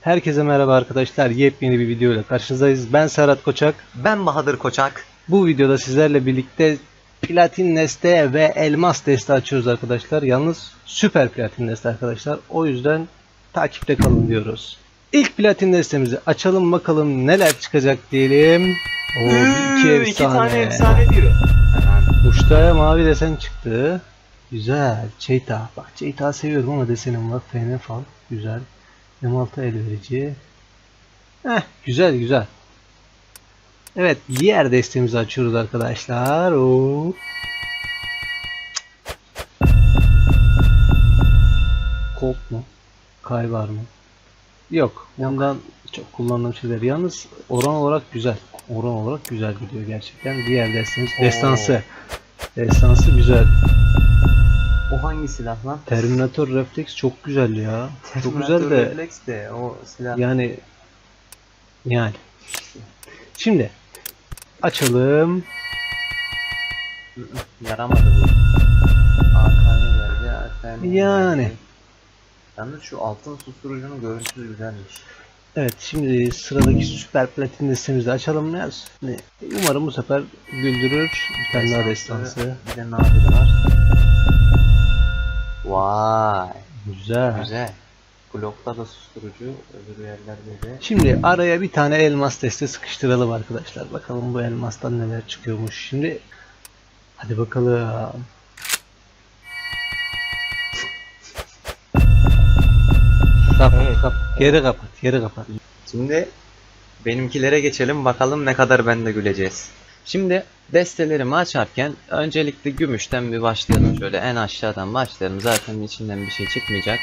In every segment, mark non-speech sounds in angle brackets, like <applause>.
Herkese merhaba arkadaşlar. Yepyeni bir video ile karşınızdayız. Ben Serhat Koçak. Ben Bahadır Koçak. Bu videoda sizlerle birlikte platin deste ve elmas deste açıyoruz arkadaşlar. Yalnız süper platin deste arkadaşlar. O yüzden takipte kalın diyoruz. İlk platin destemizi açalım bakalım neler çıkacak diyelim. O iki efsane. iki tane efsane diyor. Uçta mavi desen çıktı. Güzel. Çeyta. Bak Çeyta seviyorum ama desenim var. FN fal. Güzel. M6 el verici. Heh, güzel güzel. Evet diğer destemizi açıyoruz arkadaşlar. Oo. Colt mu? Kay var mı? Yok. Ondan çok kullandığım şeyler. Yalnız oran olarak güzel. Oran olarak güzel gidiyor gerçekten. Diğer destemiz Oo. destansı. Destansı güzel. O hangi silah lan? Terminator Reflex çok güzel ya. Çok güzel de Reflex de o silah. yani yani. Şimdi açalım. Yaramadı bu. Geldi. AK'ye Yani. geldi. Yalnız şu altın susturucunun görüntüsü güzelmiş. Evet şimdi sıradaki süper platin listemizi açalım yaz. Ne- Umarım bu sefer güldürür. Bir tane daha destansı. Bir de nadiri var. Vay. Güzel. Güzel. Glock'ta da susturucu, öbür yerlerde de. Şimdi araya bir tane elmas deste sıkıştıralım arkadaşlar. Bakalım bu elmastan neler çıkıyormuş. Şimdi hadi bakalım. Kapat, Evet. kapat. Geri kapat, geri kapat. Şimdi benimkilere geçelim bakalım ne kadar ben de güleceğiz. Şimdi destelerimi açarken öncelikle gümüşten bir başlayalım şöyle en aşağıdan başlayalım zaten içinden bir şey çıkmayacak.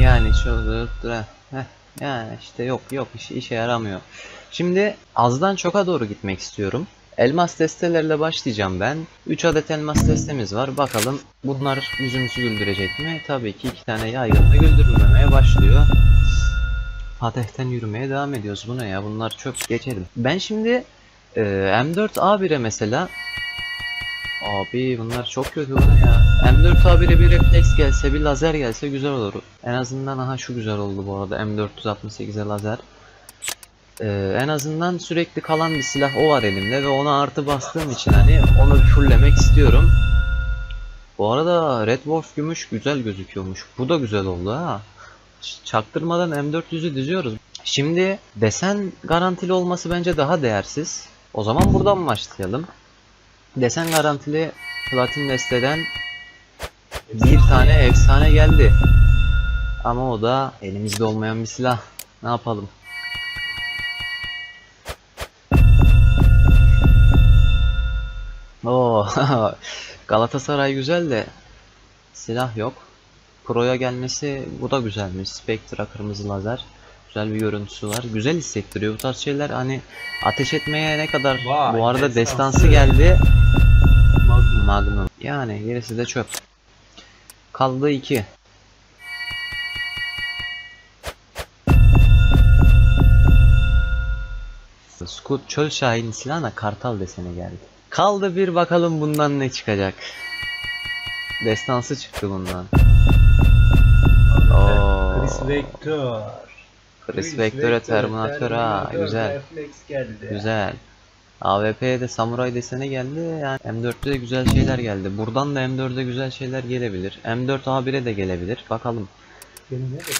Yani şöyle yani işte yok yok işe, işe yaramıyor. Şimdi azdan çoka doğru gitmek istiyorum. Elmas destelerle başlayacağım ben. 3 adet elmas destemiz var. Bakalım bunlar yüzümüzü güldürecek mi? Tabii ki iki tane yaygın da güldürmemeye başlıyor. Fatih'ten yürümeye devam ediyoruz. Bu ne ya? Bunlar çöp geçelim. Ben şimdi e, M4A1'e mesela Abi bunlar çok kötü bu ne ya. M4A1'e bir refleks gelse bir lazer gelse güzel olur. En azından aha şu güzel oldu bu arada M468'e lazer. Ee, en azından sürekli kalan bir silah o var elimde ve ona artı bastığım için hani onu fulllemek istiyorum. Bu arada Red Wolf gümüş güzel gözüküyormuş. Bu da güzel oldu ha. Çaktırmadan M400'ü diziyoruz. Şimdi desen garantili olması bence daha değersiz. O zaman buradan başlayalım. Desen garantili platin desteden bir tane efsane geldi. Ama o da elimizde olmayan bir silah. Ne yapalım? Oo, <laughs> Galatasaray güzel de silah yok. Pro'ya gelmesi bu da güzelmiş. Spectra kırmızı lazer. Güzel bir görüntüsü var. Güzel hissettiriyor bu tarz şeyler. Hani ateş etmeye ne kadar Vay, bu arada destansı. destansı geldi. Magnum. Yani gerisi de çöp. Kaldı 2. Scoot çöl şahini silahına kartal deseni geldi. Kaldı bir bakalım bundan ne çıkacak. Destansı çıktı bundan. Oo. Chris Vector. Chris Vector'e Terminator ha güzel. Güzel. AWP'ye de samuray deseni geldi. Yani M4'te de güzel şeyler geldi. Buradan da M4'e güzel şeyler gelebilir. M4 A1'e de gelebilir. Bakalım.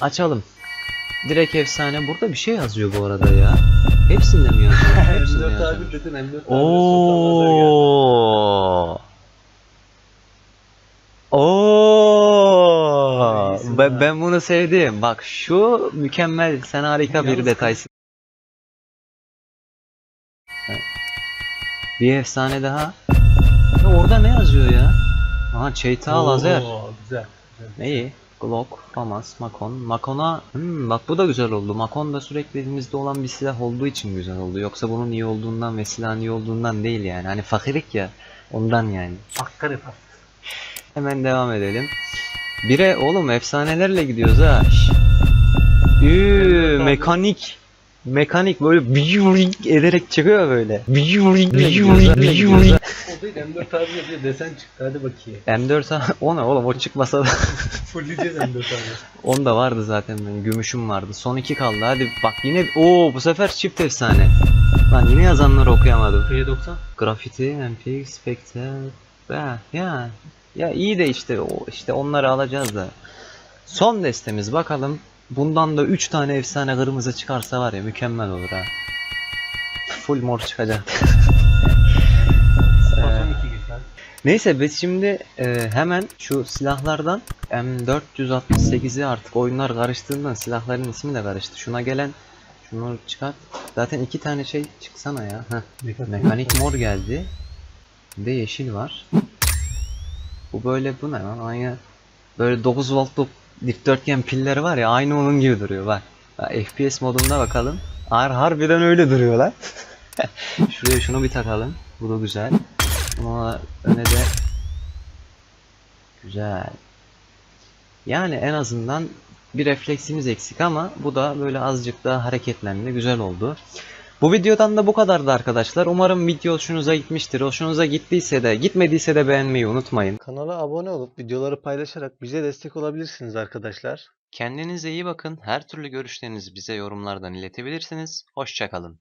Açalım. Direkt efsane. Burada bir şey yazıyor bu arada ya. Hepsinde mi yazıyor? <laughs> Hepsinde M4 yazıyor. abi dedin M4 abi. Oo. Oo. Neyse Ben, ben bunu sevdim. Bak şu mükemmel. Sen harika bir Yalnız detaysın. Bir efsane daha. Ya orada ne yazıyor ya? Aha Çeyta lazer. Oo, Güzel. Neyi? Glock, Famas, Makon. Makon'a hmm, bak bu da güzel oldu. Makon da sürekli elimizde olan bir silah olduğu için güzel oldu. Yoksa bunun iyi olduğundan ve silahın iyi olduğundan değil yani. Hani fakirlik ya. Ondan yani. Hakkı refah. Hemen devam edelim. Bire oğlum efsanelerle gidiyoruz ha. Üü, mekanik. mekanik böyle biyurik ederek çıkıyor böyle. Biyurik biyurik biyurik. O değil M4 abi yapıyor desen çıktı hadi bakayım. M4 A- o ne oğlum o çıkmasa da <laughs> Fulleyeceğiz M4 abi. onda vardı zaten benim gümüşüm vardı. Son iki kaldı hadi bak yine o bu sefer çift efsane. Lan yine yazanları okuyamadım. P90. Graffiti, MPX, Spectre. Ya, ya, ya iyi de işte o işte onları alacağız da. Son destemiz bakalım. Bundan da 3 tane efsane kırmızı çıkarsa var ya mükemmel olur ha. Full mor çıkacak. <laughs> Spasm 2 güzel. Neyse biz şimdi e, hemen şu silahlardan M468'i artık oyunlar karıştığından silahların ismi de karıştı. Şuna gelen şunu çıkart. Zaten iki tane şey çıksana ya. Heh. Mekanik mor geldi. Bir de yeşil var. Bu böyle bu ne lan? Aynı böyle 9 voltluk dikdörtgen pilleri var ya aynı onun gibi duruyor bak. FPS modunda bakalım. Har harbiden öyle duruyor lan. <laughs> Şuraya şunu bir takalım. Bu da güzel. Ama öne de güzel. Yani en azından bir refleksimiz eksik ama bu da böyle azıcık daha hareketlendi. Güzel oldu. Bu videodan da bu kadardı arkadaşlar. Umarım video hoşunuza gitmiştir. Hoşunuza gittiyse de gitmediyse de beğenmeyi unutmayın. Kanala abone olup videoları paylaşarak bize destek olabilirsiniz arkadaşlar. Kendinize iyi bakın. Her türlü görüşlerinizi bize yorumlardan iletebilirsiniz. Hoşçakalın.